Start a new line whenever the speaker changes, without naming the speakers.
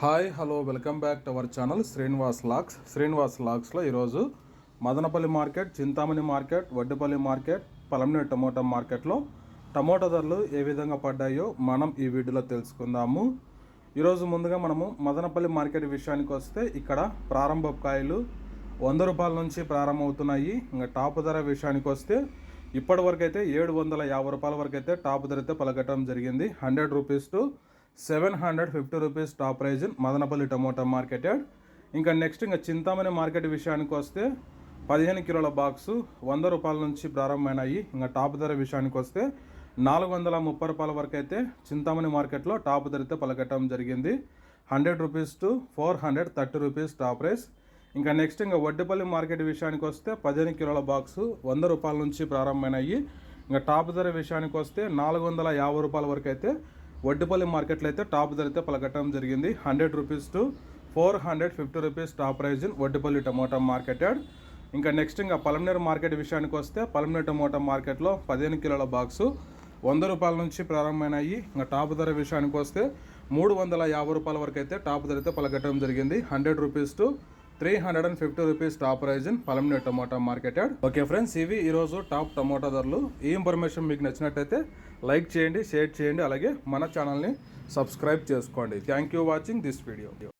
Hi hello welcome back to our channel Srinivas lakhs. Srinivas లాక్స్లో ఈరోజు Madanapalle market Chintamani market Vaddapalli market Palamaner tomato మార్కెట్లో tomato ధరలు ఏ విధంగా పడ్డాయో మనం ఈ వీడియోలో తెలుసుకుందాము. ఈరోజు ముందుగా మనము మదనపల్లి మార్కెట్ విషయానికి వస్తే ఇక్కడ ప్రారంభ కాయలు వంద రూపాయల నుంచి ప్రారంభమవుతున్నాయి. ఇంకా టాప్ ధర విషయానికి వస్తే ఇప్పటి వరకు అయితే ఏడు వందల యాభై రూపాయల వరకు అయితే టాప్ ధర అయితే పలకటం జరిగింది. Hundred rupees to seven hundred fifty rupees top prize Madanapalle tomato market ఇంకా నెక్స్ట్ ఇంకా చింతామణి మార్కెట్ విషయానికి వస్తే పదిహేను కిలోల బాక్సు వంద రూపాయల నుంచి ప్రారంభమైనాయి. ఇంకా టాప్ ధర విషయానికి వస్తే నాలుగు వందల ముప్పై రూపాయల వరకు అయితే చింతామణి మార్కెట్లో టాప్ ధరతో పలకటం జరిగింది. Hundred rupees to four hundred thirty rupees top price ఇంకా నెక్స్ట్ ఇంకా వడ్డిపల్లి మార్కెట్ విషయానికి వస్తే పదిహేను కిలోల బాక్సు వంద రూపాయల నుంచి ప్రారంభమైనాయి. ఇంకా టాప్ ధర విషయానికి వస్తే నాలుగు వందల యాభై రూపాయల వరకు అయితే వడ్డిపల్లి మార్కెట్లో అయితే టాప్ ధర అయితే పలకటం జరిగింది. Hundred rupees to four hundred fifty rupees top prize in Vaddipalli tomato market ఇంకా నెక్స్ట్ ఇంకా పలమనేరు మార్కెట్ విషయానికి వస్తే పలమనేరు టమోటా మార్కెట్లో పదిహేను కిలోల బాక్సు వంద రూపాయల నుంచి ప్రారంభమైనాయి. ఇంకా టాప్ ధర విషయానికి వస్తే మూడు వందల యాభై రూపాయల వరకు అయితే టాప్ ధర అయితే పలకటం జరిగింది. Hundred rupees to three hundred and fifty rupees top prize in Palamaner tomato market yard okay friends ఇవి ఈరోజు టాప్ టమోటా ధరలు. ఈ ఇన్ఫర్మేషన్ మీకు నచ్చినట్టయితే లైక్ చేయండి షేర్ చేయండి అలాగే మన ఛానల్ని సబ్స్క్రైబ్ చేసుకోండి. Thank you watching this video